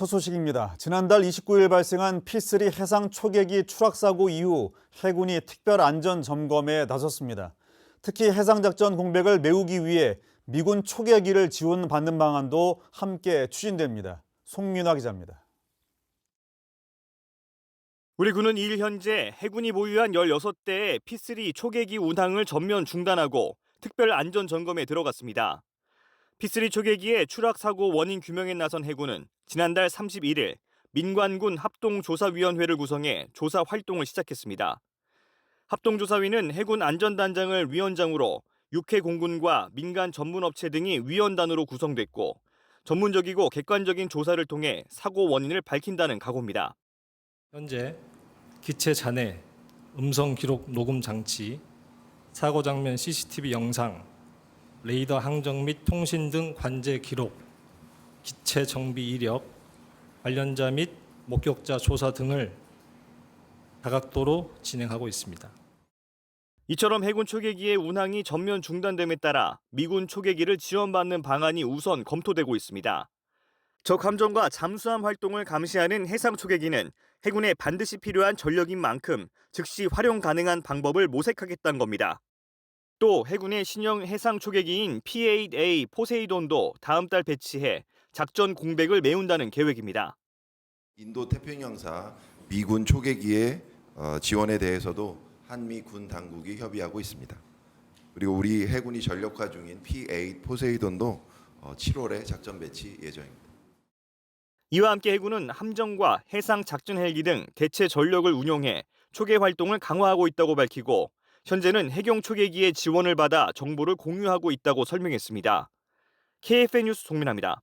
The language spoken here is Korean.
첫 소식입니다. 지난달 29일 발생한 P3 해상 초계기 추락 사고 이후 해군이 특별 안전 점검에 나섰습니다. 특히 해상 작전 공백을 메우기 위해 미군 초계기를 지원받는 방안도 함께 추진됩니다. 송민화 기자입니다. 우리 군은 일 현재 해군이 보유한 16대의 P3 초계기 운항을 전면 중단하고 특별 안전 점검에 들어갔습니다. P3 초계기의 추락 사고 원인 규명에 나선 해군은 지난달 31일 민관군 합동조사위원회를 구성해 조사 활동을 시작했습니다. 합동조사위는 해군 안전단장을 위원장으로 육해 공군과 민간 전문업체 등이 위원단으로 구성됐고 전문적이고 객관적인 조사를 통해 사고 원인을 밝힌다는 각오입니다. 현재 기체 잔해, 음성 기록 녹음 장치, 사고 장면 CCTV 영상, 레이더 항정 및 통신 등 관제 기록, 기체 정비 이력, 관련자 및 목격자 조사 등을 다각도로 진행하고 있습니다. 이처럼 해군 초계기의 운항이 전면 중단됨에 따라 미군 초계기를 지원받는 방안이 우선 검토되고 있습니다. 적 함정과 잠수함 활동을 감시하는 해상 초계기는 해군에 반드시 필요한 전력인 만큼 즉시 활용 가능한 방법을 모색하겠다는 겁니다. 또 해군의 신형 해상 초계기인 P-8A 포세이돈도 다음 달 배치해 작전 공백을 메운다는 계획입니다. 인도 태평양사 미군 초계기의 어, 지원에 대해서도 한미 군 당국이 협의하고 있습니다. 그리고 우리 해군이 전력화 중인 P8 포세이돈도 어, 7월에 작전 배치 예정입니다. 이와 함께 해군은 함정과 해상 작전 헬기 등 대체 전력을 운용해 초계 활동을 강화하고 있다고 밝히고 현재는 해경 초계기의 지원을 받아 정보를 공유하고 있다고 설명했습니다. KFN 뉴스 송민아입니다.